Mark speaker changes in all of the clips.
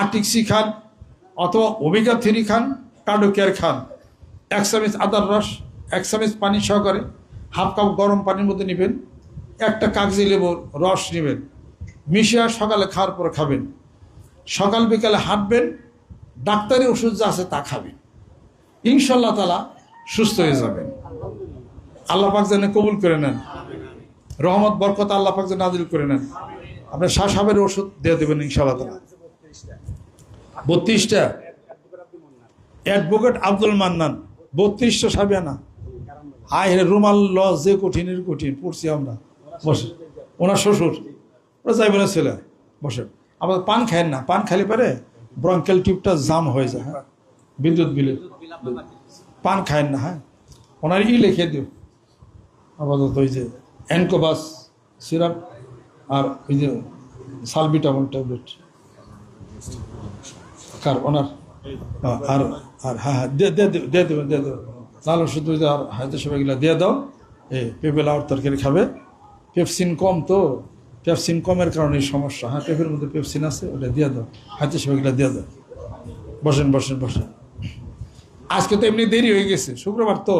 Speaker 1: আর্টিক্সি খান অথবা omega three খান, কার্ডো কেয়ার খান। এক চামচ আদার রস, এক চামচ পানি সহকারে হাফ কাপ গরম পানির মধ্যে নেবেন, একটা কাগজি লেবুর রস নেবেন। মিশিয়ে সকালে খাওয়ার পরে খাবেন। সকাল বিকালে হাঁটবেন, ডাক্তারি ওষুধ যা আছে তা খাবেন। ইনশাল্লাহ তালা সুস্থ হয়ে যাবেন। আল্লাহ পাক যেন কবুল করে নেন। রহমত, বরকত আল্লাহ পাক যেন নাজিল করে নেন। আপনার শ্বাস হাবের ওষুধ দিয়ে দেবেন ইনশাল্লাহ তালা বত্রিশটা। অ্যাডভোকেট আব্দুল মান্নান, বত্রিশটা সাবিয়ানা। হায় রে, রুমাল ল যে কঠিনের কঠিন, পড়ছি আমরা। বসে। ওনার শ্বশুর ওরা যাইবে না ছেলে। বসে। আবার পান খায় না, পান খালি পারে ব্রঙ্কেল টিউবটা জাম হয়ে যায় হ্যাঁ? বিদ্যুৎ বিলে। পান খায় না হ্যাঁ? ওনার ই লিখে দিও। আপাতত ওই যে অ্যানকোবাস সিরাপ, আর ওই যে সালবিটামল ট্যাবলেট। কার ওনার আর আর হ্যাঁ হ্যাঁ দিয়ে দিয়ে দিয়ে দেবেন দিয়ে দেবেন ওই যে আর হাতে সবাইগুলো দিয়ে দাও এ পেঁপে লাউর তরকারি খাবে পেপসিন কম তো পেপসিন কমের কারণে সমস্যা হ্যাঁ পেঁপের মধ্যে পেপসিন আছে ওটা দিয়ে দাও হাতে সবাইগুলো দিয়ে দাও বসেন বসেন বসেন আজকে তো এমনি দেরি হয়ে গেছে শুক্রবার তো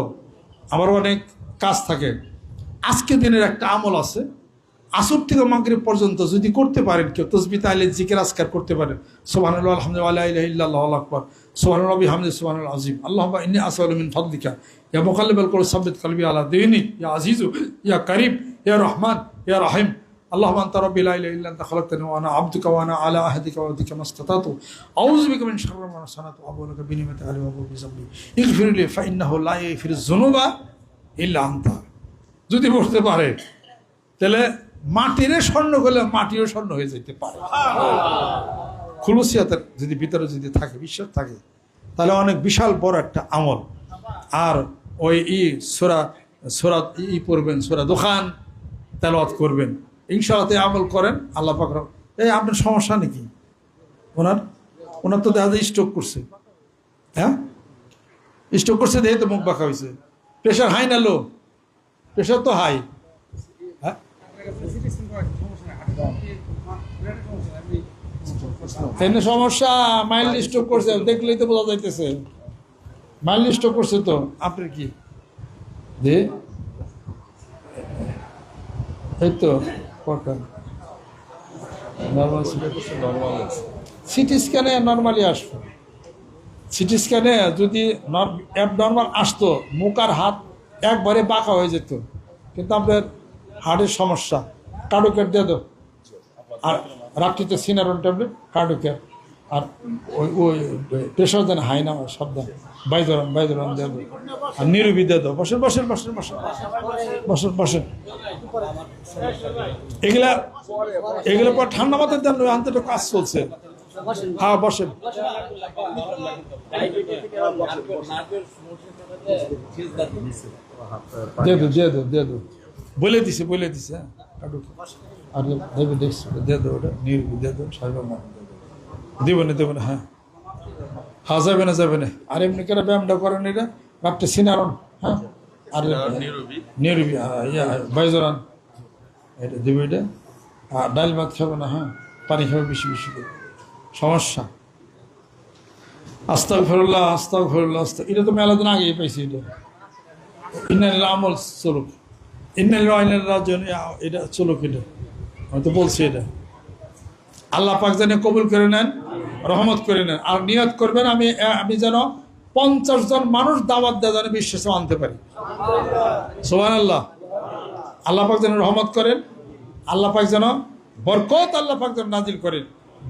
Speaker 1: আমারও অনেক কাজ থাকে আজকে দিনের একটা আমল আছে আসর থেকে মাগরে পর্যন্ত যদি করতে পারেন কেউ তসবিতে আলে জিকের আসকার করতে পারেন। সোহানুল্লাহ আলহামদুল্লাহ আকবর। সোহানুল আবি হামদ সোহানুল আজিম আল্লাহ ইন্নি আসাউলমিন ফদলিকা। ইয়া মোকাল্লেবাল করে সাবিদ কালবি আল্লাহ দেহিনী ইয়া আজিজু, ইয়া করিম, ইয়া রহমান, ইয়া রাহিম। আল্লাহমান তারবিল্লাহ খলকতন ওয়ানা আব্দু কাওয়ানা আলা আহদি কাওয়াদিকা মাস্তাতাত। আউযু বিকা মিন শাররি মা সানাত আবুলাকা আলি ওয়া ফা ইন্নাহু লা যুনুবা ইল্লা আনতা। যদি পড়তে পারে, তাহলে মাটিরে স্বর্ণ করলে মাটিও স্বর্ণ হয়ে যেতে পারে। খুলুসিয়াতের যদি ভিতরে যদি থাকে, বিশ্বাস থাকে, তাহলে অনেক বিশাল বড় একটা আমল। আর ওই ই সোরা সোরা ই পড়বেন, সোরা দোকান তেলাওয়াত করবেন। ইনশাল্লাহ আমল করেন, আল্লাহ পাক রব- এই আপনার সমস্যা নাকি? ওনার ওনার তো দেখা যায় স্ট্রোক করছে। হ্যাঁ? স্ট্রোক করছে দেখে তো মুখ বাঁকা হয়েছে প্রেশার হাই না লো প্রেশার তো হাই এনে সমস্যা মাইল্ড স্ট্রোক করছে দেখলেই তো বোঝা যাইতেছে। মাইল্ড স্ট্রোক করছে তো। আপনার কি? যে এই তো কটা সিটি স্ক্যানে নর্মালি আসবে। সিটি স্ক্যানে যদি অ্যাব নর্মাল আসতো মুখ আর হাত একবারে বাঁকা হয়ে যেত। কিন্তু আপনার হার্টের সমস্যা কার্ডোকেট দিয়ে দাও। আর রাত্রিতে সিনারন ট্যাবলেট কার্ডোকেট আর ওই ওই প্রেশার দেন হাই না সাবধান। বাইদরান বাইদরান দিয়ে দাও। আর নিরুবি দিয়ে দাও। বসেন বসেন বসেন বসেন। বসেন বসেন। এগুলা এগুলো পর ঠান্ডা মাথায় দেন ওই আনতে কাজ চলছে। হ্যাঁ বসেন। দিয়ে দো দিয়ে দো দিয়ে দো বলে দিছে বলে দিছে হ্যাঁ কাটুক। আর দেবে দেখছি। দো ওটা দিয়ে দো নাম দেবো না দেবো না হ্যাঁ। হ্যাঁ যাবে না যাবে না। আর এমনি করে ব্যায়ামটা করেন এটা? রাত্রে সিনারন হ্যাঁ? আর নিরবি। হ্যাঁ ইয়া বাইজরান। এটা দেবে এটা? আর ডাল ভাত খাবে না হ্যাঁ? পানি খাবে বেশি বেশি করে। সমস্যা। আস্তাক ফেরুল্লাহ আস্তাক ফেরুল্লাহ আস্তাক এটা তো মেলা দিন আগেই পাইছি এটা। ইন্নাল আমল রাজন এটা চলুক এটা আমি তো বলছি এটা। আল্লাহ পাক যেন কবুল করে নেন, রহমত করে নেন। আর নিয়ত করবেন, আমি আমি যেন পঞ্চাশ জন মানুষ দাওয়াত দেওয়া যেন বিশ্বাসে আনতে পারি। সোহান আল্লাহ আল্লাহ পাক যেন রহমত করেন, আল্লাহ পাক যেন বরকত আল্লাহ পাক যেন নাজিল করেন।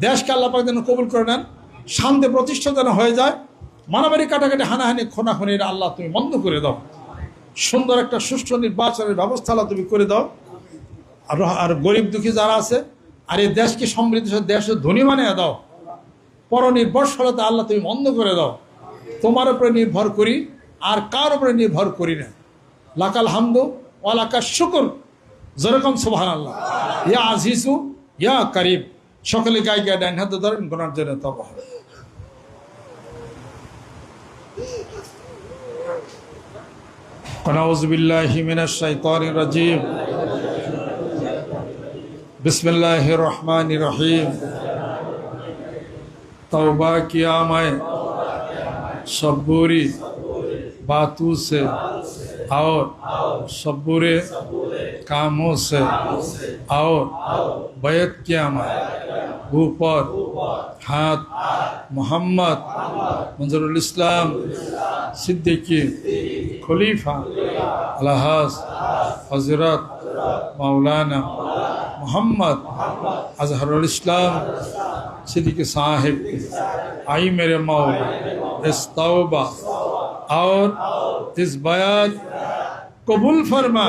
Speaker 1: দেশকে আল্লাহ যেন কবুল করে নেন, শান্তি প্রতিষ্ঠা যেন হয়ে যায়। মারামারি কাটাকাটি হানাহানি খোনাখুনি আল্লাহ তুমি বন্ধ করে দাও। সুন্দর একটা সুষ্ঠু নির্বাচনের ব্যবস্থা তুমি করে দাও। আর আর গরিব দুঃখী যারা আছে, আর এই দেশকে সমৃদ্ধ, দেশে ধনী বানিয়ে দাও। পরনির্ভরশীলতা আল্লাহ তুমি বন্ধ করে দাও। তোমার উপরে নির্ভর করি, আর কার উপরে নির্ভর করি না। লাকাল হামদু ওয়ালাকা শুকুর। যেরকম সুবহান আল্লাহ ইয়া আজিজু, ইয়া করিব সকলে গায়ে গায়ে ডাইন হাতে ধরেন, গোনার জন্য তবা ونعوذ باللہ من الشیطان الرجیم. بسم اللہ الرحمن الرحیم. توبہ کی آمائے. شبوری باتو سے اور شبورے کاموں سے اور بیت کی میں اوپر ہاتھ محمد منظر الاسلام صدیقی খলিফা, আলহাজ হজরত মাওলানা মোহাম্মদ আজহারুল ইসলাম সিদ্দিক সাহেব आई मेरे मौल इस तौबा और इस बयात कबूल फरमा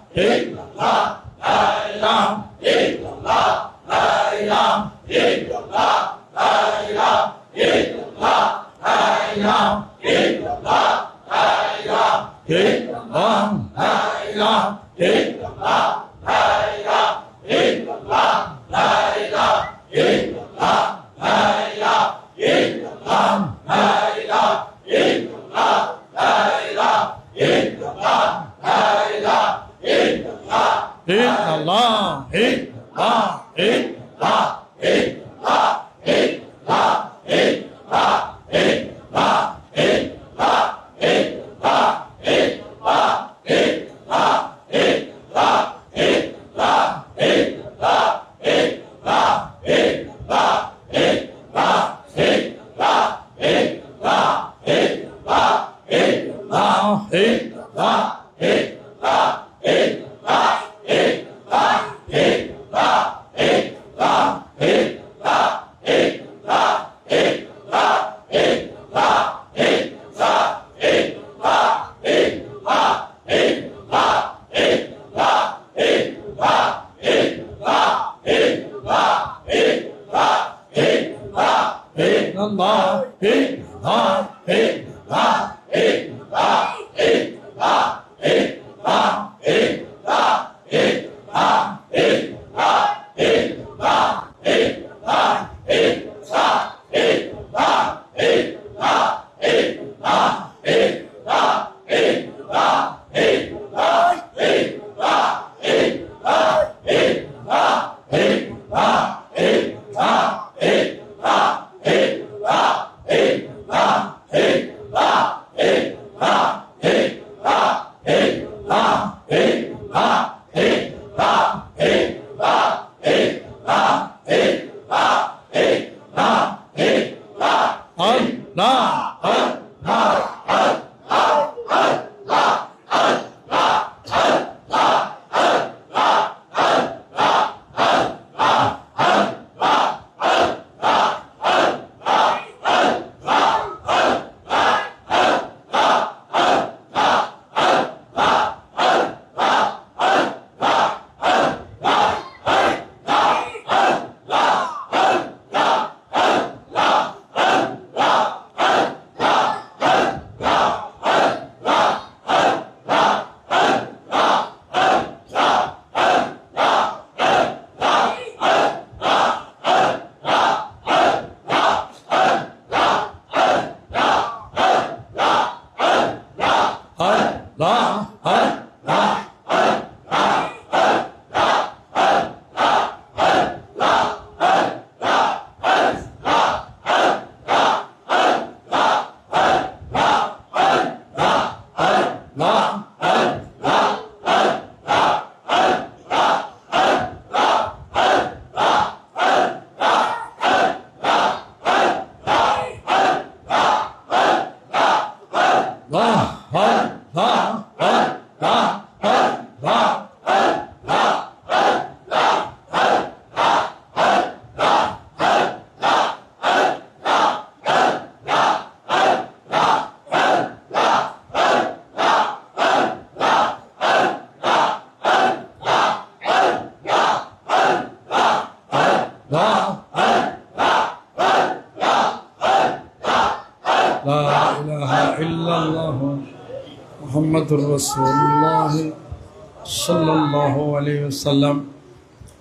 Speaker 1: 来啊，哎。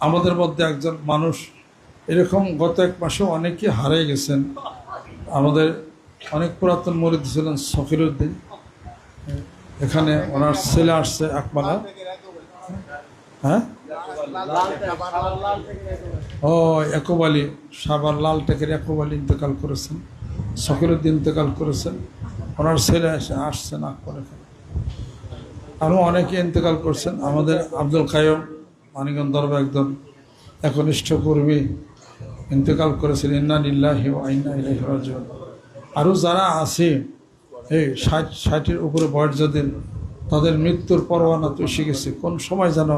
Speaker 1: আমাদের মধ্যে একজন মানুষ, এরকম গত এক মাসে অনেকে হারিয়ে গেছেন। আমাদের অনেক পুরাতন মরিদ ছিলেন সফিরুদ্দিন। এখানে ওনার ছেলে আসছে একমালা হ্যাঁ? ও একুব আলী সাবার লাল টেকের একুব আলী ইন্তেকাল করেছেন। সকিরুদ্দিন ইন্তেকাল করেছেন। ওনার ছেলে এসে আসছেন আকবর এখানে আরও অনেকে ইন্তেকাল করছেন। আমাদের আব্দুল কায়ম মানিগঞ্জ দরবার একজন একনিষ্ঠ কর্মী, ইন্তেকাল করেছেন। ইন্না নিল্লাহি ও আইনা ইলাইহি রাজিউন। আরও যারা আছে, এই ষাট, ষাটের উপরে বয়স যাদের, তাদের মৃত্যুর পরোয়ানা তো এসে কোন সময় যেন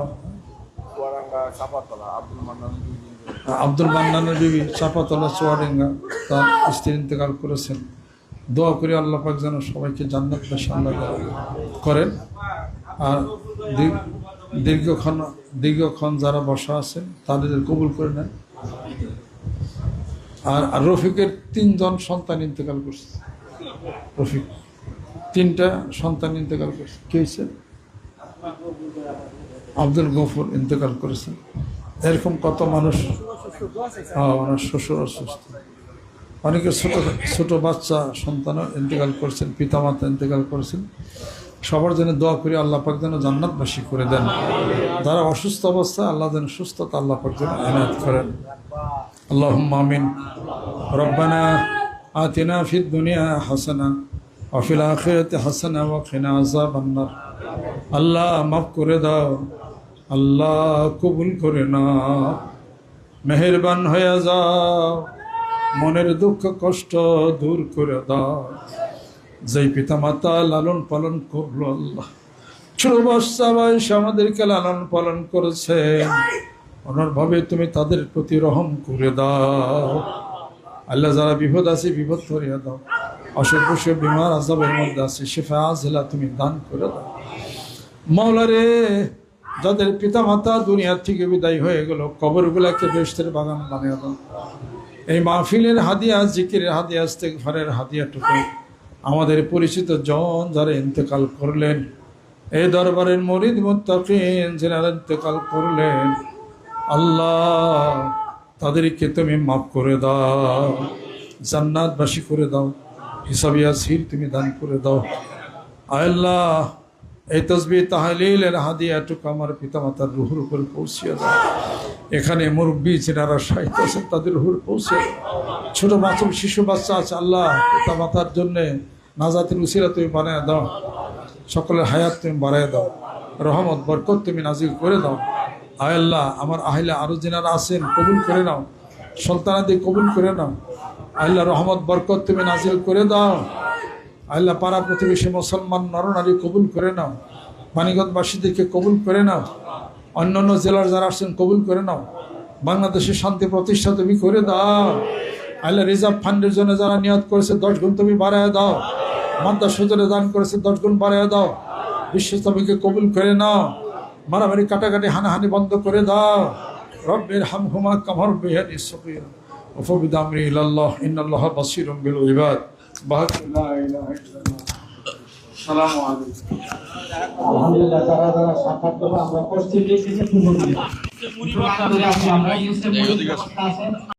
Speaker 2: আব্দুল মান্নান
Speaker 1: আব্দুল মান্নানের বিবি চাপাতলা চুয়াডেঙ্গা তার স্ত্রী ইন্তেকাল করেছেন। দোয়া করে আল্লাহ পাক যেন সবাইকে জান্নাত সামলা করেন। আর দীর্ঘক্ষণ দীর্ঘক্ষণ যারা বসা আছেন তাদের কবুল করে নেন। আর রফিকের তিনজন সন্তান ইন্তেকাল করছে। রফিক, তিনটা সন্তান ইন্তেকাল করছে। কে আব্দুল গফর ইন্তেকাল করেছেন। এরকম কত মানুষ? হ্যাঁ, ওনার শ্বশুর অসুস্থ। অনেকে ছোট ছোট বাচ্চা সন্তানও ইন্তেকাল করছেন পিতামাতা ইন্তেকাল করেছেন। সবার জন্য দোয়া করি আল্লাহ পাক যেন জান্নাতবাসী করে দেন। যারা অসুস্থ অবস্থা আল্লাহ যেন সুস্থতা আল্লাহ পাক যেন এনায়ত করেন। আল্লাহ আমিন। রব্বানা আতিনা ফিদ দুনিয়া হাসানা অফিল আখিরাতে হাসানা ওয়া খিনা আযাবান্নার। আল্লাহ মাফ করে দাও। আল্লাহ কবুল করে না মেহেরবান হয়ে যাও। মনের দুঃখ, কষ্ট দূর করে দাও। যেই পিতা মাতা লালন পালন করল আল্লাহ, ছোট বাচ্চা বয়স আমাদেরকে লালন পালন করেছে। ভাবে তুমি তাদের প্রতি রহম করে দাও। আল্লাহ যারা বিপদ আছে, বিপদ করিয়া দাও। অসুখ বসে বিমার আজাবের মধ্যে আছে, শেফা আজলা তুমি দান করে দাও। মাওলা রে যাদের পিতা মাতা দুনিয়ার থেকে বিদায় হয়ে গেল কবরগুলাকে বেস্তের বাগান বানিয়ে দাও। এই মাহফিলের হাদিয়া, জিকিরের হাদিয়া, ইস্তেগফারের হাদিয়াটুকু আমাদের পরিচিত জন যারা ইন্তেকাল করলেন, এই দরবারের মরিদ মুত্তাকিন যারা ইন্তেকাল করলেন, আল্লাহ তাদেরকে তুমি মাফ করে দাও, জান্নাতবাসী করে দাও হিসাবিয়া সির তুমি দান করে দাও। আল্লাহ এই তসবি তাহলিলের হাদিয়াটুকু আমার পিতামাতার রুহুর উপরে পৌঁছিয়ে দাও। এখানে মুরব্বী যেনারা সাহিত্য আছেন, তাদের রুহুর পৌঁছে। ছোট মাসুম শিশু বাচ্চা আছে, আল্লাহ পিতা মাতার জন্যে নাজাতের উসিরা তুমি বানিয়ে দাও। সকলের হায়াত তুমি বাড়াই দাও। রহমত, বরকত তুমি নাজিল করে দাও। আয় আল্লাহ, আমার আহিলা আরও যেনারা আছেন, কবুল করে নাও। সন্তানাদি কবুল করে নাও। আল্লাহ, রহমত, বরকত তুমি নাজিল করে দাও। আল্লাহ পাড়া প্রতিবেশী মুসলমান নরনারী কবুল করে নাও। মানিগঞ্জবাসীদেরকে কবুল করে নাও। অন্যান্য জেলার যারা আসছেন কবুল করে নাও। বাংলাদেশের শান্তি প্রতিষ্ঠা তুমি করে দাও। আল্লাহ রিজার্ভ ফান্ডের জন্য যারা নিয়োগ করেছে, দশ গুণ তুমি বাড়ায় দাও। মাদ্রাস সজনে দান করেছে, দশ গুণ বাড়ায় দাও। বিশ্বস্তমীকে কবুল করে নাও। মারামারি কাটাকাটি হানাহানি বন্ধ করে দাও। রব্বের হাম হুমা কামর বেহারি সকির ওফবিদ আমরি ইল্লাহ ইন্নাল্লাহ বিল ইবাদ।
Speaker 3: আলহামদুলিল্লাহ তারা যারা সাক্ষাৎ করবে আমরা পশ্চিম দিক থেকে